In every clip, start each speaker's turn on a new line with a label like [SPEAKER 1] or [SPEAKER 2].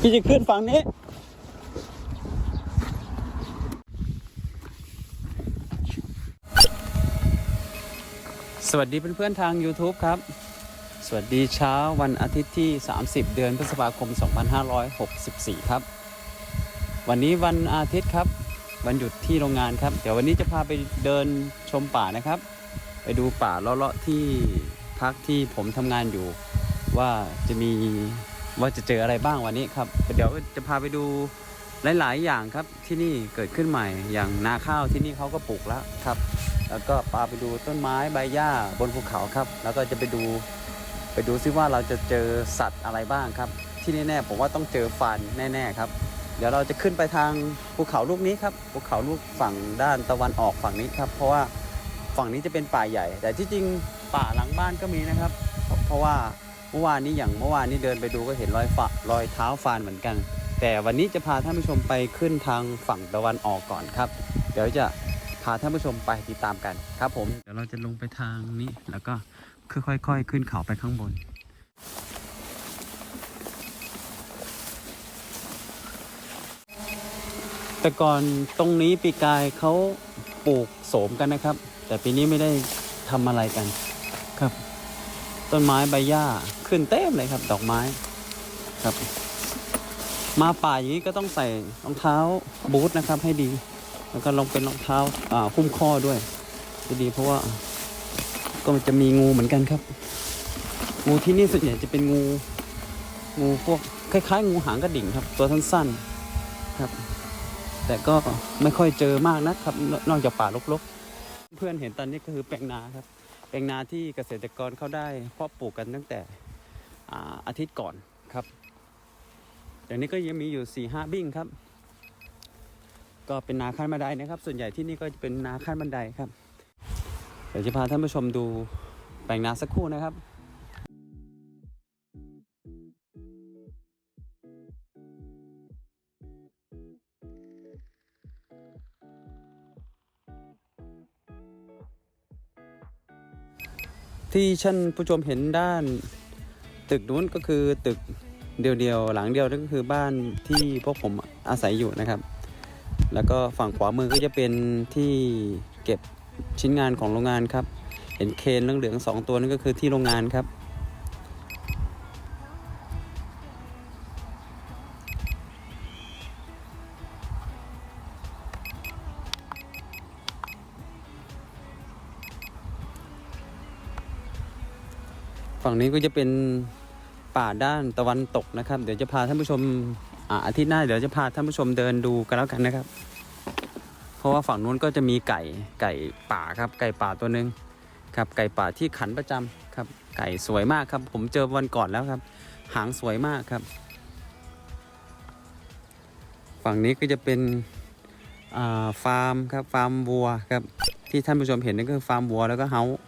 [SPEAKER 1] พี่จะขึ้นฝั่งนี้สวัสดีเพื่อนๆทาง YouTube ครับ สวัสดีเช้าวันอาทิตย์ที่ 30 เดือนพฤษภาคม 2564 ครับ วันนี้วันอาทิตย์ครับ วันหยุดที่โรงงานครับ เดี๋ยววันนี้จะพาไปเดินชมป่านะครับ ไปดูป่าเลาะๆที่พักที่ผมทำงานอยู่ ว่าจะมี ว่าจะเจออะไรบ้างวันนี้ครับ เดี๋ยวจะพาไปดูหลาย ๆ อย่างครับที่นี่เกิดขึ้นใหม่อย่างนาข้าวที่นี่เขาก็ปลูกแล้วครับ แล้วก็พาไปดูต้นไม้ใบหญ้าบนภูเขาครับ แล้วก็จะไปดูไปดูซิว่าเราจะเจอสัตว์อะไรบ้างครับ ที่แน่ ๆ ผมว่าต้องเจอฟันแน่ ๆ ครับ เดี๋ยวเราจะขึ้นไปทางภูเขาลูกนี้ครับภูเขาลูกฝั่งด้านตะวันออกฝั่งนี้ครับ เพราะว่าฝั่งนี้จะเป็นป่าใหญ่ แต่ที่จริงป่าหลังบ้านก็มีนะครับ เพราะเพราะว่า เมื่อวานนี้อย่างเมื่อวานนี้เดินไปดูก็เห็นรอยฝารอยเท้าฟานเหมือนกัน แต่วันนี้จะพาท่านผู้ชมไปขึ้นทางฝั่งตะวันออกก่อนครับ เดี๋ยวจะพาท่านผู้ชมไปติดตามกันครับผมเดี๋ยวเราจะลงไปทางนี้แล้วก็ค่อยๆขึ้นเขาไปข้างบนแต่ก่อนตรงนี้ปีกายเขาปลูกโสมกันนะครับ แต่ปีนี้ไม่ได้ทำอะไรกันครับ ต้นไม้ใบหญ้าขึ้นเต็มเลยครับ ดอกไม้ครับ มาป่าอย่างนี้ก็ต้องใส่รองเท้าบูทนะครับ ให้ดี แล้วก็ลองเป็นรองเท้าอ่าหุ้มข้อด้วยจะดีเพราะว่า ก็จะมีงูเหมือนกันครับ งูที่นี่ส่วนใหญ่จะเป็นงู งูพวกคล้ายๆ งูหางกระดิ่งครับ ตัวสั้นๆครับ แต่ก็ไม่ค่อยเจอมากนะครับนนอกจากป่ารกๆ เพื่อนเห็นตอนนี้ก็คือแปลงนาครับ แปลงนาที่เกษตรกรเขาได้เพาะปลูกกันตั้งแต่อาอาทิตย์ก่อนครับแต่นี้ก็ยังมีอยู่4ี่ห้าบิ้งครับ ก็เป็นนาขั้นบันไดนะครับ ส่วนใหญ่ที่นี่ก็จะเป็นนาขั้นบันไดครับเดี๋ยวจะพาท่านผู้ชมดูแปลงนาสักครู่นะครับ ที่ท่านผู้ชมเห็นด้านตึกนู้นก็คือตึกเดียวๆหลังเดียวนั่นก็คือบ้านที่พวกผมอาศัยอยู่นะครับ แล้วก็ฝั่งขวามือก็จะเป็นที่เก็บชิ้นงานของโรงงานครับ เห็นเคนเหลืองๆสองตัวนั่นก็คือที่โรงงานครับ ฝั่งนี้ก็จะเป็นป่าด้านตะวันตกนะครับ เดี๋ยวจะพาท่านผู้ชมอาทิตย์หน้าเดี๋ยวจะพาท่านผู้ชมเดินดูกันแล้วกันนะครับ เพราะว่าฝั่งนู้นก็จะมีไก่ไก่ป่าครับ ไก่ป่าตัวหนึ่งครับ ไก่ป่าที่ขันประจำครับ ไก่สวยมากครับ ผมเจอวันก่อนแล้วครับ หางสวยมากครับ ฝั่งนี้ก็จะเป็นฟาร์มครับฟาร์มวัวครับที่ท่านผู้ชมเห็นนั่นก็คือฟาร์มวัวแล้วก็เฮาส์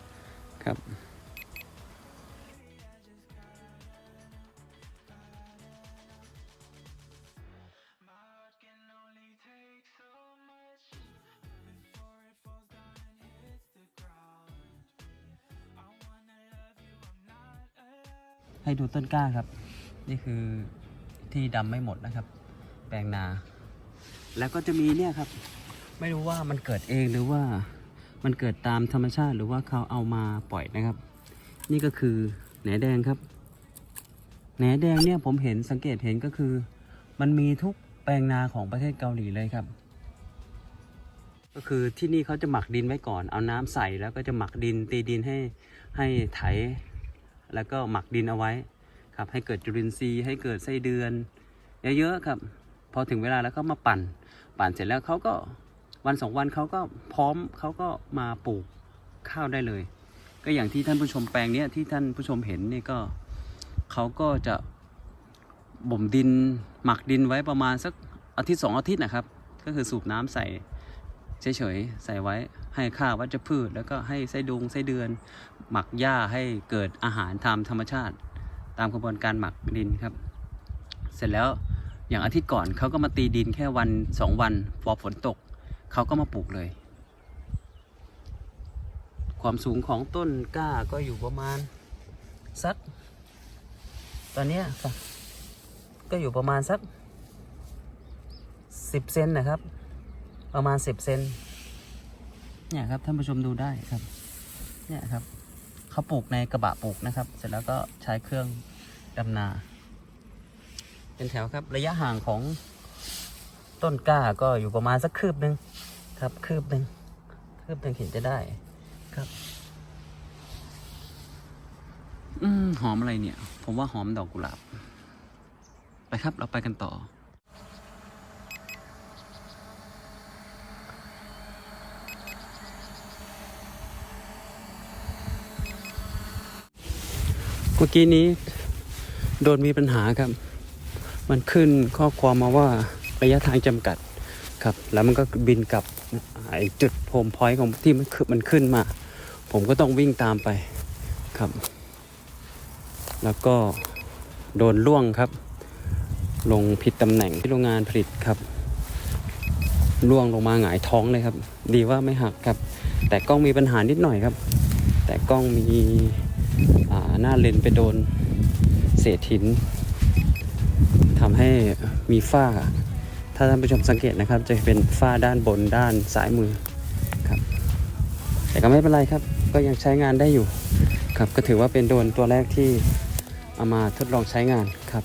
[SPEAKER 1] ให้ดูต้นกล้าครับ นี่คือที่ดำไม่หมดนะครับ แปลงนา แล้วก็จะมีเนี่ยครับ ไม่รู้ว่ามันเกิดเองหรือว่ามันเกิดตามธรรมชาติหรือว่าเขาเอามาปล่อยนะครับ นี่ก็คือแหนแดงครับแหนแดงเนี่ยผมเห็นสังเกตเห็นก็คือ มันมีทุกแปลงนาของประเทศเกาหลีเลยครับ ก็คือที่นี่เขาจะหมักดินไว้ก่อน เอาน้ำใส่แล้วก็จะหมักดินตีดินให้ให้ไถ แล้วก็หมักดินเอาไว้ครับให้เกิดจุลินทรีย์ให้เกิดไส้เดือนเยอะๆครับ พอถึงเวลาแล้วก็มาปั่น ปั่นเสร็จแล้วเขาก็วันสองวันเขาก็พร้อมเขาก็มาปลูกข้าวได้เลย ก็อย่างที่ท่านผู้ชมแปลงเนี้ยที่ท่านผู้ชมเห็นนี่ก็เขาก็จะบ่มดินหมักดินไว้ประมาณสักอาทิตย์สองอาทิตย์นะครับ ก็คือสูบน้ำใส่ เฉยๆใส่ไว้ให้ข้าววัชพืช แล้วก็ให้ไส้ดุงไส้เดือน หมักหญ้าให้เกิดอาหารตามธรรมชาติ ตามกระบวนการหมักดินครับ เสร็จแล้วอย่างอาทิตย์ก่อนเขาก็มาตีดินแค่วันสองวันพอฝนตกเขาก็มาปลูกเลย ความสูงของต้นกล้าก็อยู่ประมาณสัก ตอนนี้ก็อยู่ประมาณสักสิบเซนนะครับ ประมาณสิบเซนเนี่ยครับท่านผู้ชมดูได้ครับ เนี่ยครับเขาปลูกในกระบะปลูกนะครับ เสร็จแล้วก็ใช้เครื่องดำนา เป็นแถวครับระยะห่างของต้นกล้าก็อยู่ประมาณสักคืบหนึ่งครับคืบหนึ่งคืบหนึ่งเห็นจะได้ครับ อืมหอมอะไรเนี่ย ผมว่าหอมดอกกุหลาบ ไปครับเราไปกันต่อ มื่อกี้นี้โดนมีปัญหาครับ มันขึ้นข้อความมาว่าระยะทางจำกัดครับ แล้วมันก็บินกลับไอจุดโฮมพอยต์ของที่มันขึ้นมันขึ้นมา ผมก็ต้องวิ่งตามไปครับ แล้วก็โดนล่วงครับ ลงผิดตำแหน่งที่โรงงานผลิตครับล่วงลงมาหงายท้องเลยครับ ดีว่าไม่หักครับ แต่กล้องมีปัญหานิดหน่อยครับ แต่กล้องมี หน้าเลนไปโดนเศษหินทำให้มีฝ้า ถ้าท่านผู้ชมสังเกตนะครับ จะเป็นฝ้าด้านบนด้านซ้ายมือครับ แต่ก็ไม่เป็นไรครับ ก็ยังใช้งานได้อยู่ครับ ก็ถือว่าเป็นโดนตัวแรกที่เอามาทดลองใช้งานครับ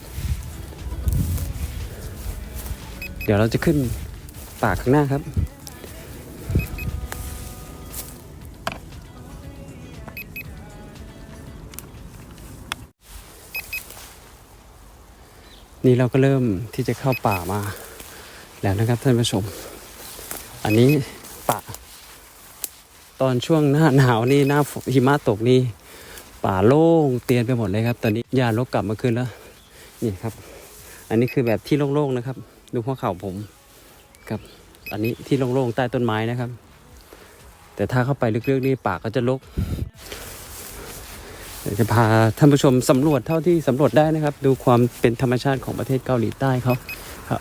[SPEAKER 1] เดี๋ยวเราจะขึ้นป่าข้างหน้าครับ นี่เราก็เริ่มที่จะเข้าป่ามาแล้วนะครับท่านผู้ชม อันนี้ป่า ตอนช่วงหน้าหนาวนี่หน้าหิมะตกนี่ป่าโล่งเตียนไปหมดเลยครับ ตอนนี้หญ้าลกกลับมาคืนแล้ว นี่ครับ อันนี้คือแบบที่โล่งๆนะครับ ดูหัวเข่าผมครับ อันนี้ที่โล่งๆใต้ต้นไม้นะครับ แต่ถ้าเข้าไปลึกๆนี่ป่าก็จะรก ดี๋ยวจะพาท่านผู้ชมสำรวจเท่าที่สำรวจได้นะครับ ดูความเป็นธรรมชาติของประเทศเกาหลีใต้เขา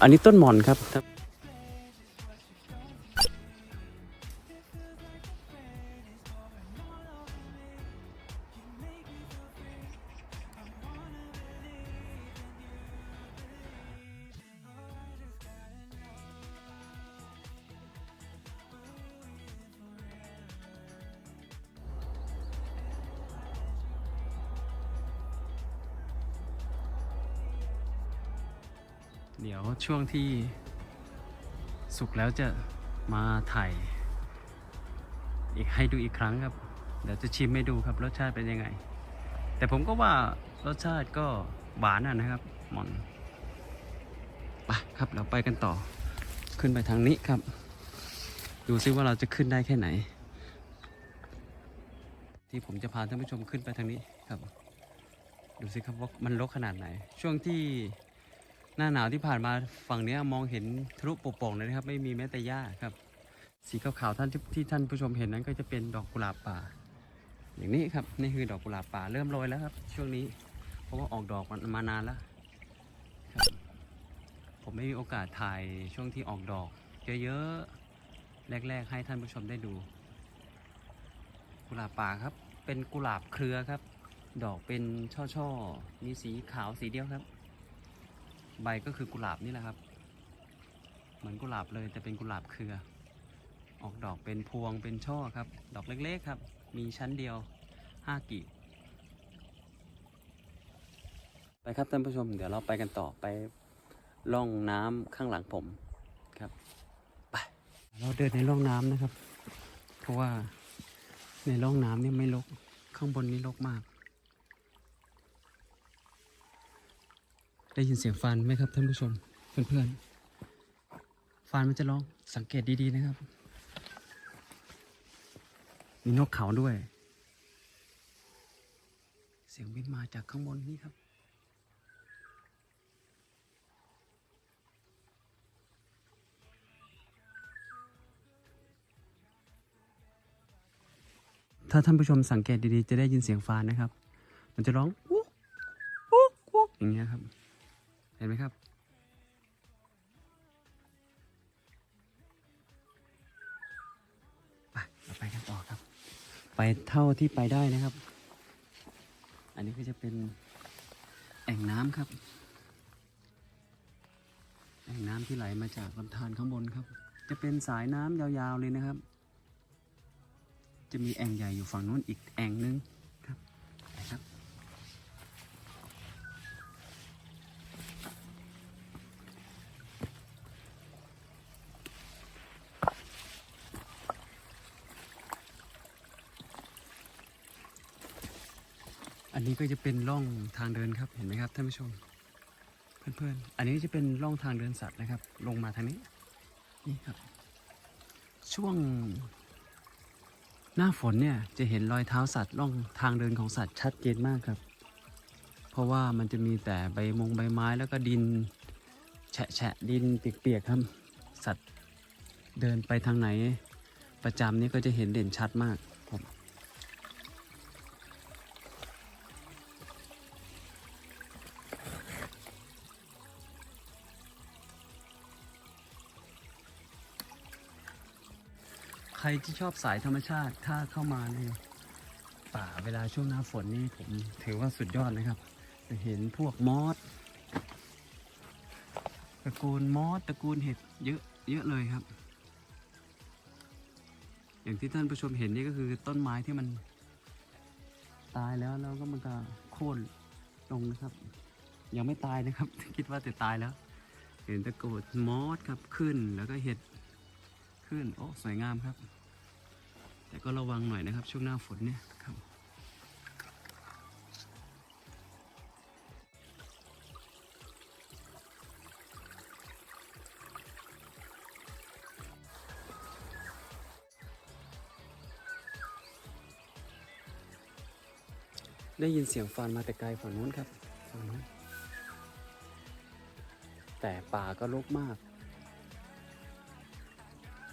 [SPEAKER 1] อันนี้ต้นหมอนครับ ช่วงที่สุกแล้วจะมาถ่ายอีกให้ดูอีกครั้งครับ เดี๋ยวจะชิมให้ดูครับรสชาติเป็นยังไง แต่ผมก็ว่ารสชาติก็หวานะนะครับหมอนไปครับเราไปกันต่อ ขึ้นไปทางนี้ครับ ดูซิว่าเราจะขึ้นได้แค่ไหน ที่ผมจะพาท่านผู้ชมขึ้นไปทางนี้ครับ ดูสิครับว่ามันรกขนาดไหน ช่วงที่ หน้าหนาวที่ผ่านมาฝั่งนี้มองเห็นทะลุโปร่งเลยนะครับ ไม่มีแม้แต่หญ้าครับ สีขาวๆท่านที่ที่ท่านผู้ชมเห็นนั้นก็จะเป็นดอกกุหลาบป่า อย่างนี้ครับนี่คือดอกกุหลาบป่าเริ่มโรยแล้วครับ ช่วงนี้ เพราะว่าออกดอกมันมานานแล้วครับผมไม่มีโอกาสถ่ายช่วงที่ออกดอกเยอะๆแรก ๆ ให้ท่านผู้ชมได้ดู กุหลาบป่าครับ เป็นกุหลาบเครือครับ ดอกเป็นช่อๆมีสีขาวสีเดียวครับ ใบก็คือกุหลาบนี่แหละครับ เหมือนกุหลาบเลยแต่เป็นกุหลาบเครือ ออกดอกเป็นพวงเป็นช่อครับ ดอกเล็กๆครับ มีชั้นเดียวห้ากีบไปครับท่านผู้ชม เดี๋ยวเราไปกันต่อไปล่องน้ำข้างหลังผมครับไปเราเดินในร่องน้ำนะครับ เพราะว่าในร่องน้ำเนี่ยไม่รกข้างบนนี่รกมาก ได้ยินเสียงฟันไหมครับท่านผู้ชมเพื่อนๆฟันมันจะร้องสังเกตดีๆนะครับ มีนกเขาด้วย เสียงบินมาจากข้างบนนี่ครับถ้าท่านผู้ชมสังเกตดีๆ จะได้ยินเสียงฟานนะครับ มันจะร้องวุ๊กวุ๊กวุ๊กอย่างเงี้ยครับ เห็นไหมครับ ไปเราไปกันต่อครับ ไปเท่าที่ไปได้นะครับ อันนี้ก็จะเป็นแอ่งน้ำครับ แอ่งน้ำที่ไหลมาจากลำธารข้างบนครับ จะเป็นสายน้ำยาวๆเลยนะครับ จะมีแอ่งใหญ่อยู่ฝั่งนู้นอีกแอ่งนึงครับไปครับ อั นนี้ก็จะเป็นร่องทางเดินครับเห็นไหมครับท่านผู้ชม เพื่อนๆ อันนี้จะเป็นร่องทางเดินสัตว์นะครับ ลงมาทางนี้นี่ครับ ช่วง หน้าฝนเนี่ยจะเห็นรอยเท้าสัตว์ร่องทางเดินของสัตว์ชัดเจนมากครับ เพราะว่ามันจะมีแต่ใบมงใบไม้แล้วก็ดินแฉะแฉะดินเปียกๆครับ สัตว์เดินไปทางไหน ประจำนี่ก็จะเห็นเด่นชัดมาก รับใครที่ชอบสายธรรมชาติถ้าเข้ามาในป่าเวลาช่วงหน้าฝนนี่ผมถือว่าสุดยอดนะครับ จะเห็นพวกมอสตระกูลมอสตระกูลเห็ดเยอะเยอะเลยครับ อย่างที่ท่านผู้ชมเห็นนี่ก็คือต้นไม้ที่มันตายแล้วแล้วก็มันก็โค่นลงนะครับ ยังไม่ตายนะครับ คิดว่าจะตายแล้ว เห็นตะกูดมอสครับขึ้นแล้วก็เห็ด ขึ้น โอ้สวยงามครับ แต่ก็ระวังหน่อยนะครับ ช่วงหน้าฝนเนี่ยครับได้ยินเสียงฟันมาแต่ไกลฝั่งนู้นครับฝั่งนู้นแต่ป่าก็รกมาก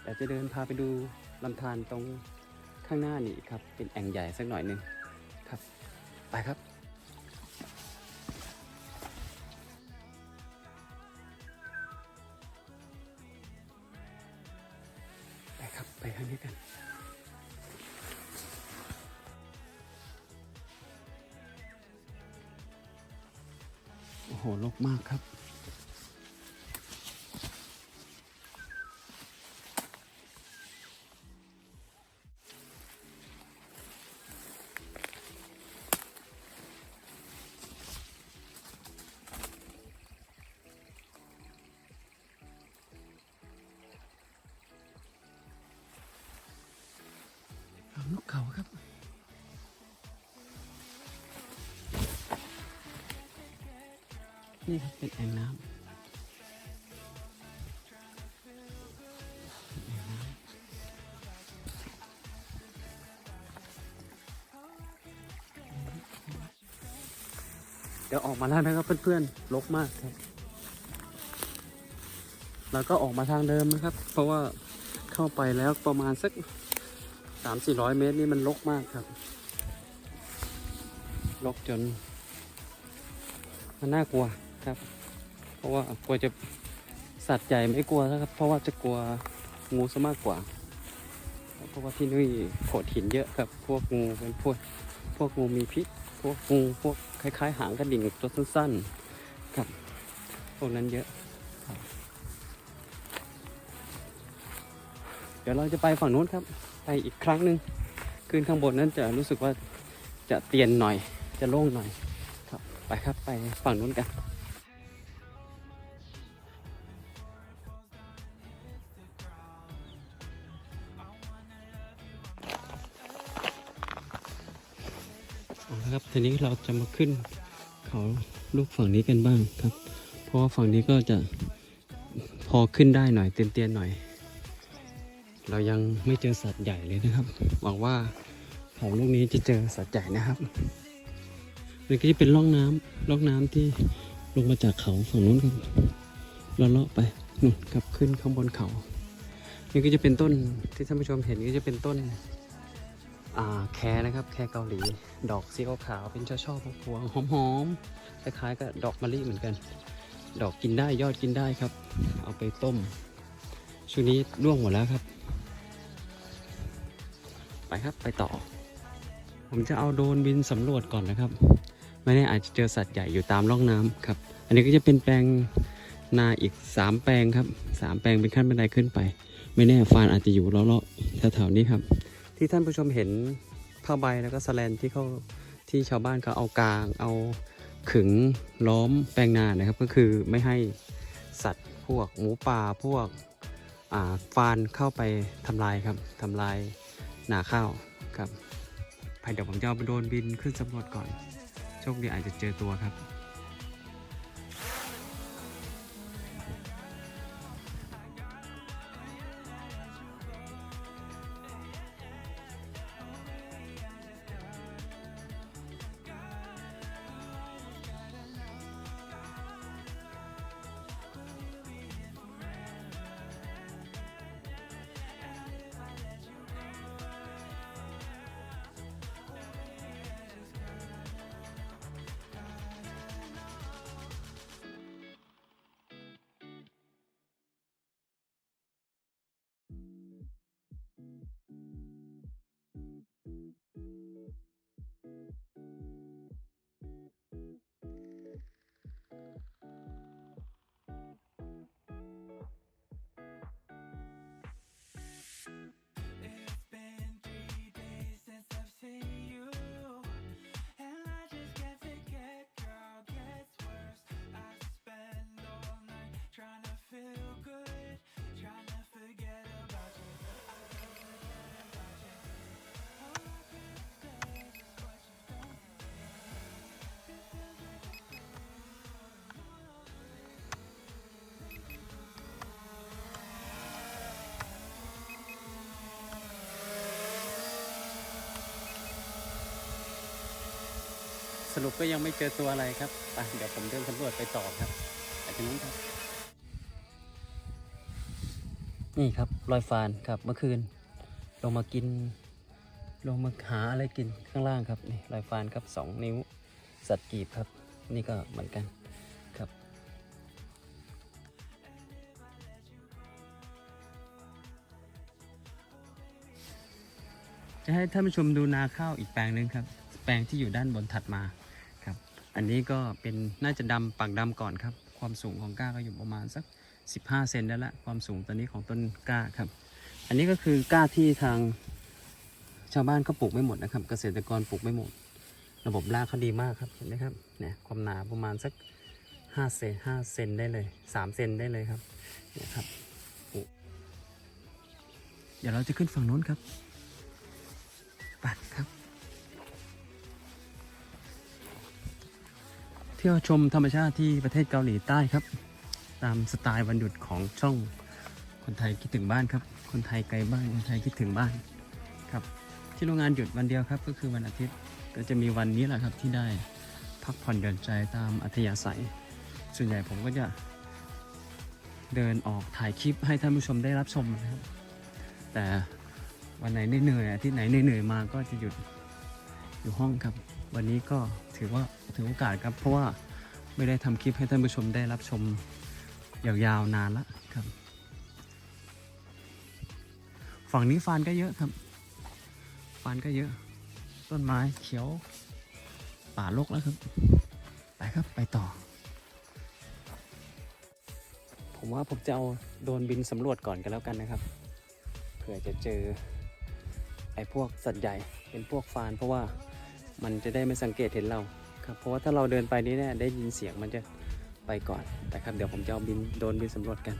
[SPEAKER 1] แต่จะเดินพาไปดูลำธารตรงข้างหน้านี่ครับ เป็นแอ่งใหญ่สักหน่อยหนึ่งครับ ไปครับไปครับ ไปทางนี้กันโอ้โหรกมากครับ ดี๋ยวออกมาแล้วนะครับเพื่อนๆรกมากครับแล้วก็ออกมาทางเดิมนะครับ เพราะว่าเข้าไปแล้วประมาณสักสามสี่ร้อยเมตรนี่มันรกมากครับรกจนมันน่ากลัวครับ เพราะว่ากลัวจะสัตว์ใหญ่ไม่กลัวนะครับ เพราะว่าจะกลัวงูซะมากกว่า เพราะว่าที่นี่โขดหินเยอะครับ พวกงูเป็นพวกพวกงูมีพิษ พวกงูพวกคล้ายๆ หางกระดิ่งตัวสั้นๆครับพวกนั้นเยอะ เดี๋ยวเราจะไปฝั่งนู้นครับ ไปอีกครั้งหนึ่งขึ้นข้างบนนั้นจะรู้สึกว่าจะเตียนหน่อยจะโล่งหน่อยครับไปครับไปฝั่งนู้นกัน ทีนี้เราจะมาขึ้นเขาลูกฝั่งนี้กันบ้างครับ เพราะว่าฝั่งนี้ก็จะพอขึ้นได้หน่อยเตียนๆหน่อย เรายังไม่เจอสัตว์ใหญ่เลยนะครับ หวังว่าเขาลูกนี้จะเจอสัตว์ใหญ่นะครับนี่ก็จะเป็นร่องน้ำร่องน้ำที่ลงมาจากเขาฝั่งนู้นครับเราเลาะไปนู่นครับขึ้นข้างบนเขา นี่ก็จะเป็นต้นที่ท่านผู้ชมเห็นก็จะเป็นต้น แครนะครับ แครเกาหลี ดอกสีขาวเป็นช่อช่อพวงๆหอมๆคล้ายๆกับดอกมะลิเหมือนกัน ดอกกินได้ยอดกินได้ครับ เอาไปต้มช่วงนี้ร่วงหมดแล้วครับ ไปครับไปต่อ ผมจะเอาโดรนบินสำรวจก่อนนะครับ ไม่แน่อาจจะเจอสัตว์ใหญ่อยู่ตามร่องน้ำครับ อันนี้ก็จะเป็นแปลงนาอีกสามแปลงครับสามแปลงเป็นขั้นบันไดขึ้นไป ไม่แน่ฟานอาจจะอยู่เลาะๆแถวๆนี้ครับ ที่ท่านผู้ชมเห็นผ้าใบแล้วก็สแลนที่เขาที่ชาวบ้านเขาเอากลาง เอาขึงล้อมแปลงนานะครับ ก็คือไม่ให้สัตว์พวกหมูป่าพวกฟานเข้าไปทำลายครับทำลายนาข้าวครับไปเดี๋ยวผมจะเอาไปโดนบินขึ้นสำรวจก่อน โชคดีอาจจะเจอตัวครับ รุปก็ยังไม่เจอตัวอะไรครับไปเดี๋ยวผมเดินสำรวจไปต่อครับไปตรงนู้นครับ นี่ครับรอยฟานครับเมื่อคืน ลงมากิน ลงมาหาอะไรกินข้างล่างครับนี่รอยฟานครับสองนิ้ว สัตว์กีบครับ นี่ก็เหมือนกันครับ จะให้ท่านผู้ชมดูนาข้าวอีกแปลงหนึ่งครับ แปลงที่อยู่ด้านบนถัดมา อันนี้ก็เป็นน่าจะดำปักดำก่อนครับ ความสูงของก้าก็อยู่ประมาณสัก 15 เซนได้ละความสูงตอนนี้ของต้นก้าครับ อันนี้ก็คือก้าที่ทางชาวบ้านเขาปลูกไม่หมดนะครับ เกษตรกรปลูกไม่หมด ระบบรากเขาดีมากครับเห็นไหมครับเนี่ยความหนาประมาณสัก5เซน5เซนได้เลย 3 เซนได้เลยครับเนี่ยครับเดี๋ยวเราจะขึ้นฝั่งนู้นครับปัดครับ เที่ยวชมธรรมชาติที่ประเทศเกาหลีใต้ครับ ตามสไตล์วันหยุดของช่องคนไทยคิดถึงบ้านครับ คนไทยไกลบ้านคนไทยคิดถึงบ้านครับ ที่โรงงานหยุดวันเดียวครับ ก็คือวันอาทิตย์ก็จะมีวันนี้แหละครับที่ได้พักผ่อนหย่อนใจตามอัธยาศัย ส่วนใหญ่ผมก็จะเดินออกถ่ายคลิปให้ท่านผู้ชมได้รับชมนะครับ แต่วันไหนเหนื่อยอาที่ไหนเหนื่อยมาก็จะหยุดอยู่ห้องครับ วันนี้ก็ถือว่าถือโอกาสครับ เพราะว่าไม่ได้ทำคลิปให้ท่านผู้ชมได้รับชมยาวๆนานละครับ ฝั่งนี้ฟานก็เยอะครับ ฟานก็เยอะ ต้นไม้เขียว ป่ารกแล้วครับ ไปครับไปต่อ ผมว่าผมจะเอาโดรนบินสำรวจก่อนกันแล้วกันนะครับ เผื่อจะเจอไอ้พวกสัตว์ใหญ่เป็นพวกฟานเพราะว่า มันจะได้ไม่สังเกตเห็นเราครับเพราะว่าถ้าเราเดินไปนี้แน่ได้ยินเสียงมันจะไปก่อนแต่ครับเดี๋ยวผมจะเอาบินโดนบินสำรวจกัน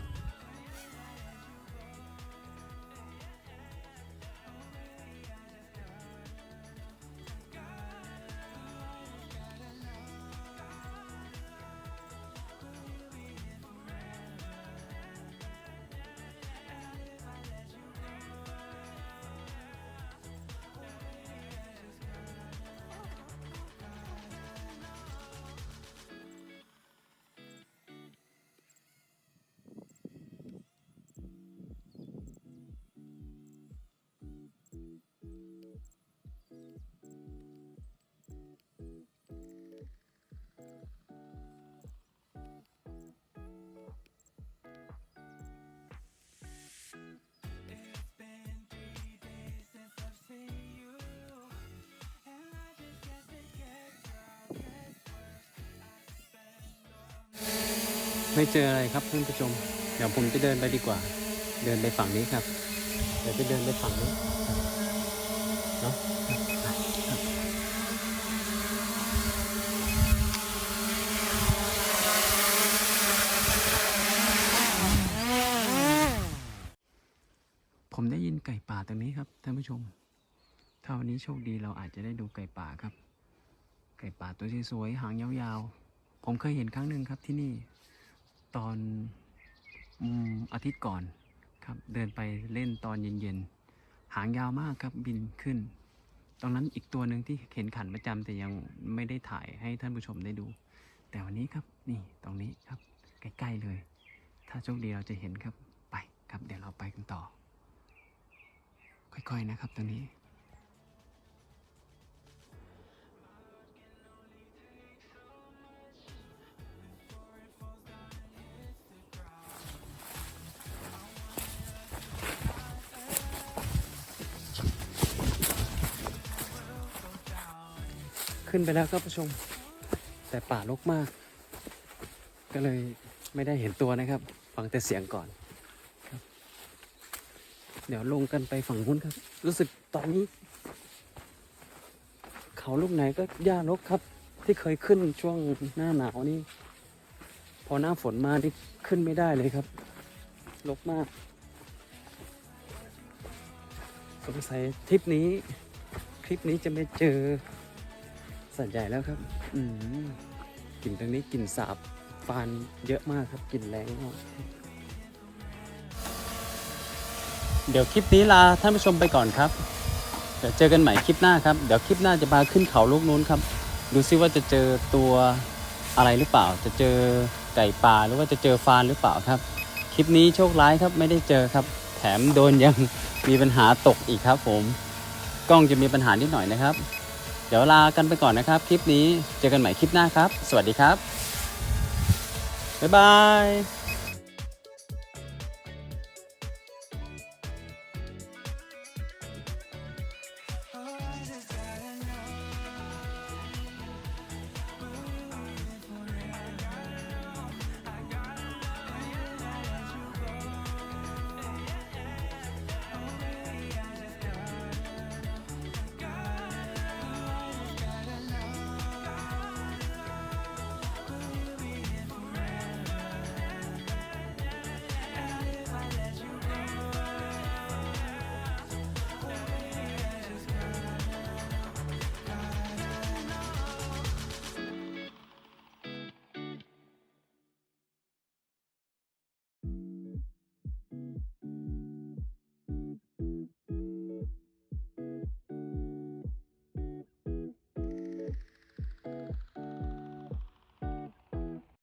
[SPEAKER 1] ไม่เจออะไรครับท่านผู้ชม เดี๋ยวผมจะเดินไปดีกว่า เดินไปฝั่งนี้ครับ เดี๋ยวจะเดินไปฝั่งนี้เนาะผมได้ยินไก่ป่าตรงนี้ครับท่านผู้ชม ถ้าวันนี้โชคดีเราอาจจะได้ดูไก่ป่าครับ ไก่ป่าตัวสวยๆหางยาวๆ ผมเคยเห็นครั้งหนึ่งครับที่นี่ ตอนอาทิตย์ก่อนครับ เดินไปเล่นตอนเย็นๆ หางยาวมากครับบินขึ้น ตรงนั้นอีกตัวหนึ่งที่เห็นขันประจำแต่ยังไม่ได้ถ่ายให้ท่านผู้ชมได้ดู แต่วันนี้ครับนี่ตรงนี้ครับ ใกล้ ๆ เลย ถ้าโชคดีเราจะเห็นครับไปครับเดี๋ยวเราไปกันต่อ ค่อย ๆ นะครับตรงนี้ ขึ้นไปแล้วครับผู้ชม แต่ป่ารกมาก ก็เลยไม่ได้เห็นตัวนะครับ ฟังแต่เสียงก่อนเดี๋ยวลงกันไปฝั่งนู้นครับ รู้สึกตอนนี้ เขาลูกไหนก็หญ้ารกครับ ที่เคยขึ้นช่วงหน้าหนาวนี่พอหน้าฝนมาที่ขึ้นไม่ได้เลยครับรกมากสงสัยทริปนี้ คลิปนี้จะไม่เจอ สัตว์ใหญ่แล้วครับ อืมกลิ่นตรงนี้กลิ่นสาบฟานเยอะมากครับกลิ่นแรงมากเดี๋ยวคลิปนี้ลาท่านผู้ชมไปก่อนครับ เดี๋ยวเจอกันใหม่คลิปหน้าครับ เดี๋ยวคลิปหน้าจะพาขึ้นเขาลูกนู้นครับ ดูซิว่าจะเจอตัวอะไรหรือเปล่า จะเจอไก่ป่าหรือว่าจะเจอฟานหรือเปล่าครับ คลิปนี้โชคร้ายครับไม่ได้เจอครับ แถมโดนยังมีปัญหาตกอีกครับ ผม กล้องจะมีปัญหานิดหน่อยนะครับ เดี๋ยวลากันไปก่อนนะครับ คลิปนี้เจอกันใหม่คลิปหน้าครับ สวัสดีครับ บ๊ายบาย